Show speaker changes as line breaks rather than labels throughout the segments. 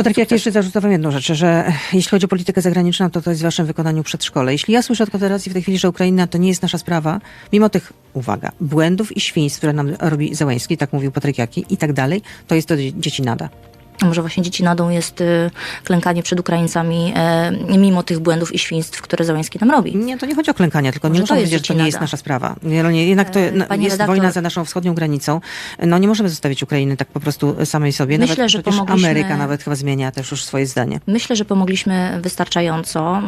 Patryk, jak jeszcze zarzucę wam jedną rzecz, że jeśli chodzi o politykę zagraniczną, to to jest w waszym wykonaniu przedszkole. Jeśli ja słyszę od Konfederacji w tej chwili, że Ukraina to nie jest nasza sprawa, mimo tych, uwaga, błędów i świństw, które nam robi Załęski, tak mówił Patryk Jaki i tak dalej, to jest to dzie- dzieci nada.
Może właśnie dzieci nadą jest y, klękanie przed Ukraińcami, e, mimo tych błędów i świństw, które Załęski tam robi.
Nie, to nie chodzi o klękanie, tylko
Może
nie
jest
powiedzieć, że to nie jest
dziecinada.
nasza sprawa. No jednak to
E, pani
jest
redaktor-
wojna za naszą wschodnią granicą. No nie możemy zostawić Ukrainy tak po prostu samej sobie.
Myślę,
nawet
że pomogliśmy-
Ameryka nawet chyba zmienia też już swoje zdanie.
Myślę, że pomogliśmy wystarczająco,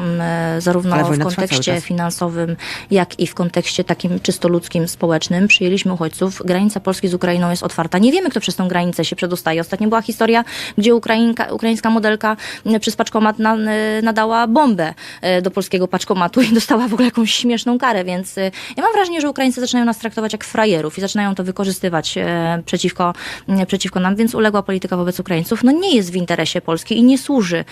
zarówno w kontekście finansowym, jak i w kontekście takim czysto ludzkim, społecznym. Przyjęliśmy uchodźców. Granica Polski z Ukrainą jest otwarta. Nie wiemy, kto przez tę granicę się przedostaje. Ostatnio była historia, gdzie Ukrainka, ukraińska modelka mm, przez paczkomat na, e, nadała bombę e, do polskiego paczkomatu i dostała w ogóle jakąś śmieszną karę, więc e, ja mam wrażenie, że Ukraińcy zaczynają nas traktować jak frajerów i zaczynają to wykorzystywać przeciwko, przeciwko nam, więc uległa polityka wobec Ukraińców no nie jest w interesie Polski i nie służy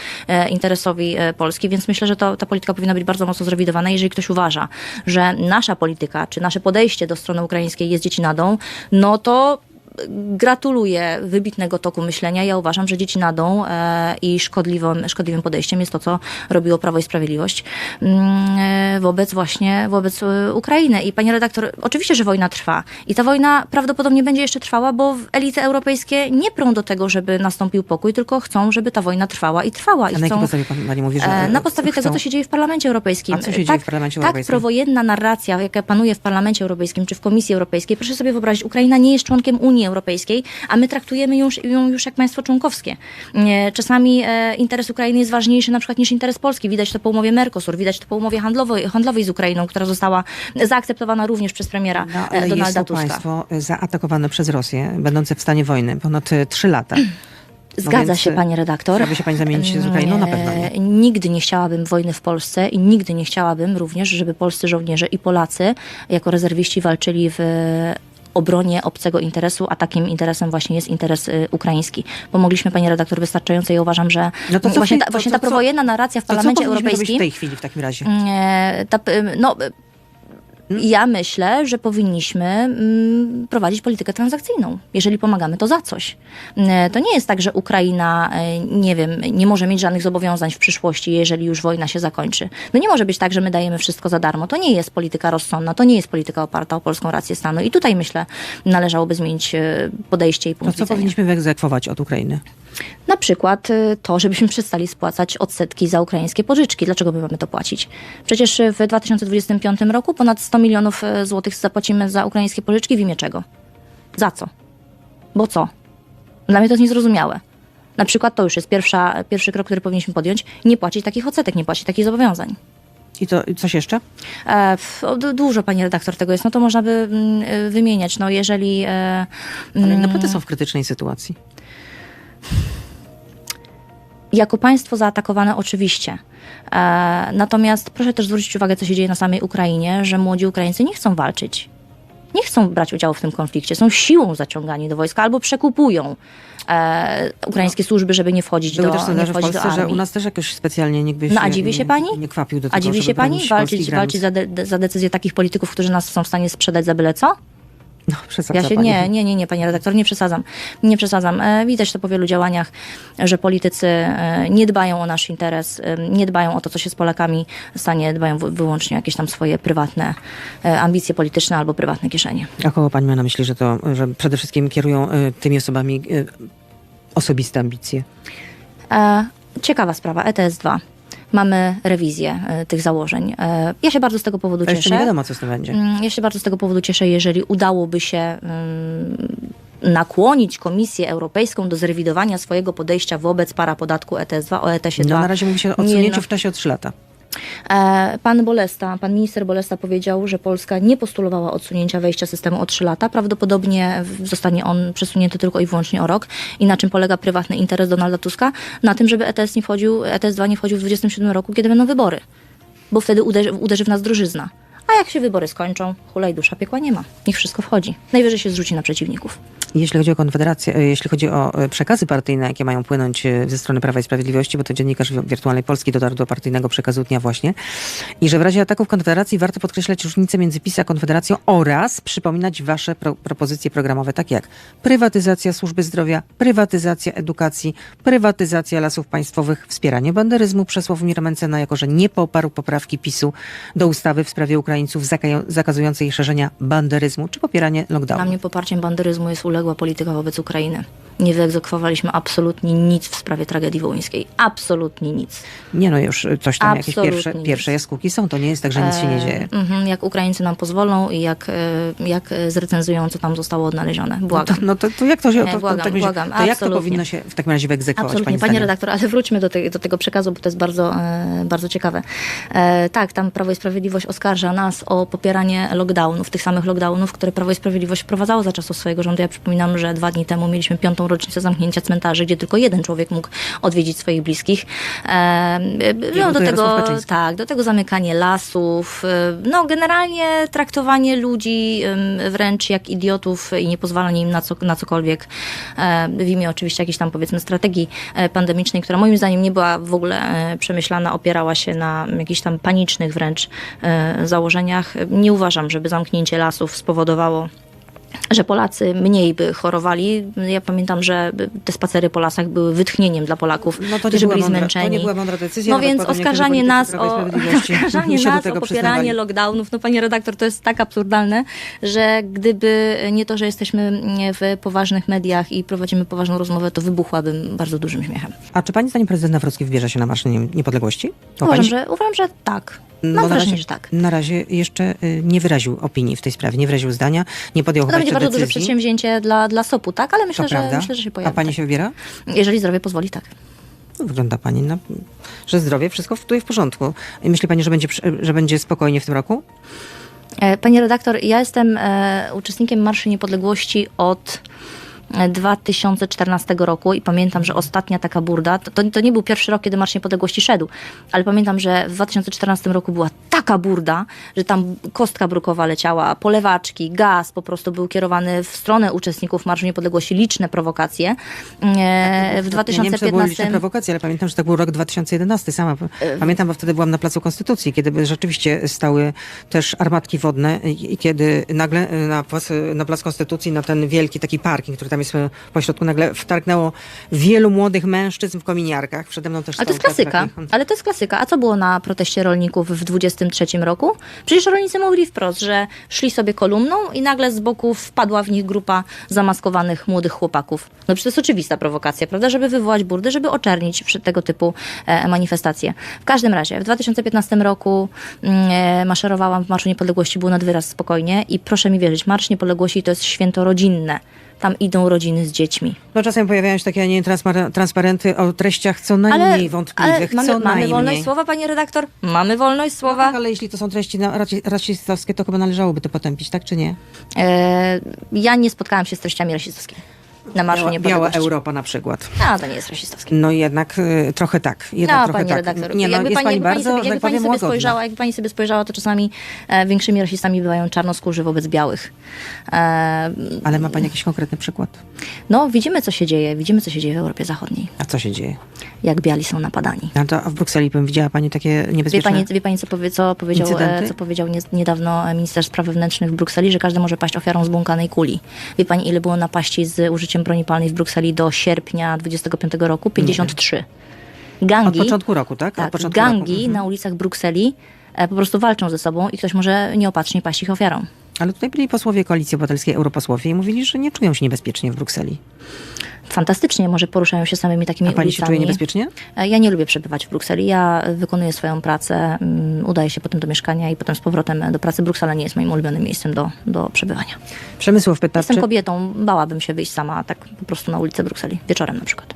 interesowi Polski, więc myślę, że to, ta polityka powinna być bardzo mocno zrewidowana. Jeżeli ktoś uważa, że nasza polityka, czy nasze podejście do strony ukraińskiej jest dziecinadą, no to gratuluję wybitnego toku myślenia. Ja uważam, że dziecinadą e, i szkodliwym, szkodliwym podejściem jest to, co robiło Prawo i Sprawiedliwość mm, e, wobec właśnie wobec e, Ukrainy. I pani redaktor, oczywiście, że wojna trwa. I ta wojna prawdopodobnie będzie jeszcze trwała, bo elity europejskie nie prą do tego, żeby nastąpił pokój, tylko chcą, żeby ta wojna trwała i trwała. I
A na jakiej
chcą,
podstawie pan, pani mówi, że
Na podstawie
chcą?
tego, co się dzieje w Parlamencie Europejskim.
A co się dzieje
tak,
w Parlamencie
tak
Europejskim?
prowojenna narracja, jaka panuje w Parlamencie Europejskim czy w Komisji Europejskiej, proszę sobie wyobrazić, Ukraina nie jest członkiem Unii Europejskiej, a my traktujemy ją, ją już jak państwo członkowskie. E, Czasami e, interes Ukrainy jest ważniejszy na przykład niż interes Polski. Widać to po umowie Mercosur, widać to po umowie handlowej, handlowej z Ukrainą, która została zaakceptowana również przez premiera
No,
e,
ale jest
Donalda
to
Tuska.
państwo zaatakowane przez Rosję, będące w stanie wojny ponad trzy lata.
Zgadza
więc,
się, pani redaktor.
chciałaby się pani zamienić z Ukrainą? Na pewno nie.
Nigdy nie chciałabym wojny w Polsce i nigdy nie chciałabym również, żeby polscy żołnierze i Polacy jako rezerwiści walczyli w obronie obcego interesu, a takim interesem właśnie jest interes y, ukraiński. Pomogliśmy pani redaktor wystarczająco i uważam, że
No
właśnie, ta, właśnie ta prowojenna narracja w Parlamencie
robić w
Europejskim
tej chwili w takim razie?
E, ta, p- no, ja myślę, że powinniśmy mm, prowadzić politykę transakcyjną. Jeżeli pomagamy, to za coś. E, To nie jest tak, że Ukraina, e, nie wiem, nie może mieć żadnych zobowiązań w przyszłości, jeżeli już wojna się zakończy. No nie może być tak, że my dajemy wszystko za darmo. To nie jest polityka rozsądna, to nie jest polityka oparta o polską rację stanu. I tutaj myślę, należałoby zmienić e, podejście i
To
punkt
No co
widzenia.
powinniśmy wyegzekwować od Ukrainy?
Na przykład y, to, żebyśmy przestali spłacać odsetki za ukraińskie pożyczki. Dlaczego my mamy to płacić? Przecież w 2025 roku ponad 100 milionów y, złotych zapłacimy za ukraińskie pożyczki w imię czego? Za co? Bo co? Dla mnie to jest niezrozumiałe. Na przykład to już jest pierwsza, pierwszy krok, który powinniśmy podjąć. Nie płacić takich odsetek, nie płacić takich zobowiązań.
I to i coś jeszcze?
E, dużo, pani redaktor, tego jest. No to można by mm, y, wymieniać. No jeżeli... e,
Ale
mm,
naprawdę są w krytycznej sytuacji.
Jako państwo zaatakowane oczywiście. E, natomiast proszę też zwrócić uwagę, co się dzieje na samej Ukrainie, że młodzi Ukraińcy nie chcą walczyć. Nie chcą brać udziału w tym konflikcie. Są siłą zaciągani do wojska albo przekupują e, ukraińskie służby, żeby nie wchodzić
Były
do,
też
nie
sondaże w
wchodzić do
Polsce, że
armii.
u nas też jakoś specjalnie nikt by się
No, a dziwi się pani?
nie kwapił do tego,
A dziwi się pani walczyć, walczyć za, de, za decyzję takich polityków, którzy nas są w stanie sprzedać za byle co?
No, przesadza
Ja się
pani.
nie, nie, nie, nie, panie redaktor, nie przesadzam. Nie przesadzam. E, Widać to po wielu działaniach, że politycy e, nie dbają o nasz interes, e, nie dbają o to, co się z Polakami stanie, dbają wy- wyłącznie o jakieś tam swoje prywatne ambicje polityczne albo prywatne kieszenie.
A kogo pani ma na myśli, że to, że przede wszystkim kierują tymi osobami osobiste ambicje?
Ciekawa sprawa, ETS-2. Mamy rewizję e, tych założeń. E, Ja się bardzo z tego powodu
To jeszcze
cieszę.
nie wiadomo, co z tym będzie.
Mm, Ja się bardzo z tego powodu cieszę, jeżeli udałoby się mm, nakłonić Komisję Europejską do zrewidowania swojego podejścia wobec parapodatku ETS-2 o ETS-ie 2.
No, na razie mówi się o
Nie,
odsunięciu
no.
w czasie o 3 lata.
E, Pan Bolesta, pan minister Bolesta powiedział, że Polska nie postulowała odsunięcia wejścia systemu o 3 lata. Prawdopodobnie zostanie on przesunięty tylko i wyłącznie o rok. I na czym polega prywatny interes Donalda Tuska? Na tym, żeby ETS nie wchodził, ETS-2 nie wchodził w 27 roku, kiedy będą wybory. Bo wtedy uderzy, uderzy w nas drożyzna. A jak się wybory skończą, hulaj dusza, piekła nie ma. Niech wszystko wchodzi. Najwyżej się zrzuci na przeciwników.
Jeśli chodzi o Konfederację, e, jeśli chodzi o e, przekazy partyjne, jakie mają płynąć e, ze strony Prawa i Sprawiedliwości, bo to dziennikarz wi- Wirtualnej Polski dotarł do partyjnego przekazu dnia właśnie, i że w razie ataków Konfederacji warto podkreślać różnicę między PiS a Konfederacją oraz przypominać wasze pro, propozycje programowe, takie jak prywatyzacja służby zdrowia, prywatyzacja edukacji, prywatyzacja lasów państwowych, wspieranie banderyzmu przez Sławomira Mencena, jako że nie poparł poprawki PiSu do ustawy w sprawie Ukraińców zakazującej szerzenia banderyzmu, czy popieranie
Dla
lockdownu.
mnie poparciem banderyzmu jest uległa polityka wobec Ukrainy. Nie wyegzekwowaliśmy absolutnie nic w sprawie tragedii wołyńskiej. Absolutnie nic.
Nie no, już coś tam, jakieś
Absolutnie
pierwsze,
nic.
pierwsze jaskółki są, to nie jest tak, że nic się nie dzieje.
E, jak Ukraińcy nam pozwolą i jak, e, jak e, zrecenzują, co tam zostało odnalezione.
No
Błagam.
to, no to, to jak to się,
Nie,
to, to,
błagam,
tak będzie,
błagam,
to jak to powinno się w takim razie wyegzekwować,
Absolutnie,
pani
panie redaktor, ale wróćmy do, te, do tego przekazu, bo to jest bardzo, e, bardzo ciekawe. E, tak, tam Prawo i Sprawiedliwość oskarża nas o popieranie lockdownów, tych samych lockdownów, które Prawo i Sprawiedliwość wprowadzało za czasów swojego rządu. Ja przypominam, że dwa dni temu mieliśmy piątą rocznicę zamknięcia cmentarzy, gdzie tylko jeden człowiek mógł odwiedzić swoich bliskich. No, do tego, tak, do tego zamykanie lasów, e, no generalnie traktowanie ludzi wręcz jak idiotów i nie pozwalanie im na, co, na cokolwiek w imię oczywiście jakiejś tam powiedzmy strategii e, pandemicznej, która moim zdaniem nie była w ogóle e, przemyślana, opierała się na jakichś tam panicznych wręcz e, założeniach. Nie uważam, żeby zamknięcie lasów spowodowało że Polacy mniej by chorowali. Ja pamiętam, że te spacery po lasach były wytchnieniem dla Polaków,
No
którzy byli
mądra,
zmęczeni.
to nie była mądra decyzja.
No więc oskarżanie nas o oskarżanie nas o popieranie lockdownów, no panie redaktor, to jest tak absurdalne, że gdyby nie to, że jesteśmy w poważnych mediach i prowadzimy poważną rozmowę, to wybuchłabym bardzo dużym śmiechem.
A czy pani zdaniem prezydent Nawrocki wybierze się na Marsz Nie- Niepodległości?
Uważam,
pani-
że, uważam, że tak.
No,
Mam
na
wrażenie,
razie-
że tak.
Na razie jeszcze y, nie wyraził opinii w tej sprawie, nie wyraził zdania, nie podjął
To
chyba
będzie bardzo duże
decyzji.
przedsięwzięcie dla, dla SOP-u, tak? Ale
To
myślę, że,
prawda.
myślę, że się pojawi.
A pani
tak.
się wybiera?
Jeżeli zdrowie pozwoli, tak.
No, Wygląda pani na, że zdrowie, wszystko w- tu jest w porządku. I myśli pani, że będzie, że będzie spokojnie w tym roku?
E, Panie redaktor, ja jestem e, uczestnikiem Marszu Niepodległości od 2014 roku i pamiętam, że ostatnia taka burda, to, to, nie był pierwszy rok, kiedy Marsz Niepodległości szedł, ale pamiętam, że w 2014 roku była taka burda, że tam kostka brukowa leciała, polewaczki, gaz po prostu był kierowany w stronę uczestników Marszu Niepodległości, liczne prowokacje. E, w
Ja nie wiem, liczne
2015
prowokacje, ale pamiętam, że to był rok 2011. Sama
E,
pamiętam, bo wtedy byłam na Placu Konstytucji, kiedy rzeczywiście stały też armatki wodne i, kiedy nagle y, na plac, na plac Konstytucji, na ten wielki taki parking, który tam jest y, pośrodku, nagle wtargnęło wielu młodych mężczyzn w kominiarkach. Przede mną też
Ale to jest klasyka.
takich-
Ale to jest klasyka. A co było na proteście rolników w 23 roku? Przecież rolnicy mówili wprost, że szli sobie kolumną i nagle z boku wpadła w nich grupa zamaskowanych młodych chłopaków. No przecież to jest oczywista prowokacja, prawda? Żeby wywołać burdy, żeby oczernić tego typu e, manifestacje. W każdym razie, w 2015 roku mm, e, maszerowałam w Marszu Niepodległości, było nad wyraz spokojnie i proszę mi wierzyć, Marsz Niepodległości to jest święto rodzinne. Tam idą rodziny z dziećmi.
No czasem pojawiają się takie, a nie transpa- transparenty o treściach co
Ale,
najmniej wątpliwych,
ale mamy,
co
mamy
najmniej.
wolność słowa, panie redaktor? Mamy wolność
No
słowa?
tak, ale jeśli to są treści rasistowskie, to chyba należałoby to potępić, tak czy nie?
E, ja nie spotkałam się z treściami rasistowskimi na Marszu
Biała, Biała. Europa na przykład.
A, to nie jest rasistowskie.
No jednak y, trochę tak. Jednak
No,
trochę
pani
tak.
redaktor,
Nie, no,
jakby pani,
pani bardzo,
sobie,
że
jakby
tak
pani
powiem,
sobie spojrzała, jakby pani sobie spojrzała, to czasami e, większymi rasistami bywają czarnoskórzy wobec białych. E,
Ale ma pani jakiś konkretny przykład?
no, widzimy, co się dzieje. Widzimy, co się dzieje w Europie Zachodniej.
A co się dzieje?
Jak biali są napadani.
A, to, a w Brukseli powiem, widziała pani takie
Wie
niebezpieczne...
pani, wie pani co, powie, co powiedział, e, co powiedział nie, niedawno e, minister spraw wewnętrznych w Brukseli, że każdy może paść ofiarą zbłąkanej kuli. Wie pani, ile było napaści z użyciem broni palnej w Brukseli do sierpnia 25 roku? 53.
Od
Gangi,
początku roku, tak? Od
tak,
początku
gangi
roku. Mhm.
na ulicach Brukseli e, po prostu walczą ze sobą i ktoś może nieopatrznie paść ich ofiarą.
Ale tutaj byli posłowie Koalicji Obywatelskiej, europosłowie i mówili, że nie czują się niebezpiecznie w Brukseli.
Fantastycznie, może poruszają się samymi takimi
A pani się
ulicami.
czuje niebezpiecznie?
E, Ja nie lubię przebywać w Brukseli. Ja e, wykonuję swoją pracę, mm, udaję się potem do mieszkania i potem z powrotem do pracy. Bruksela nie jest moim ulubionym miejscem do, do przebywania.
Przemysław pyta,
Jestem kobietą, bałabym się wyjść sama tak po prostu na ulicę Brukseli, wieczorem na przykład.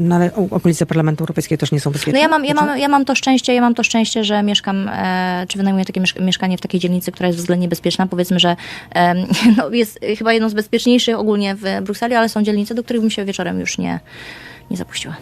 No ale okolice Parlamentu Europejskiego też nie są bezpieczne?
No ja mam, ja mam, ja mam to szczęście, ja mam to szczęście, że mieszkam, e, czy wynajmuję takie mieszk- mieszkanie w takiej dzielnicy, która jest względnie bezpieczna. Powiedzmy, że e, no, jest chyba jedną z bezpieczniejszych ogólnie w Brukseli, ale są dzielnice, do których bym się wieczorem już nie, nie zapuściła.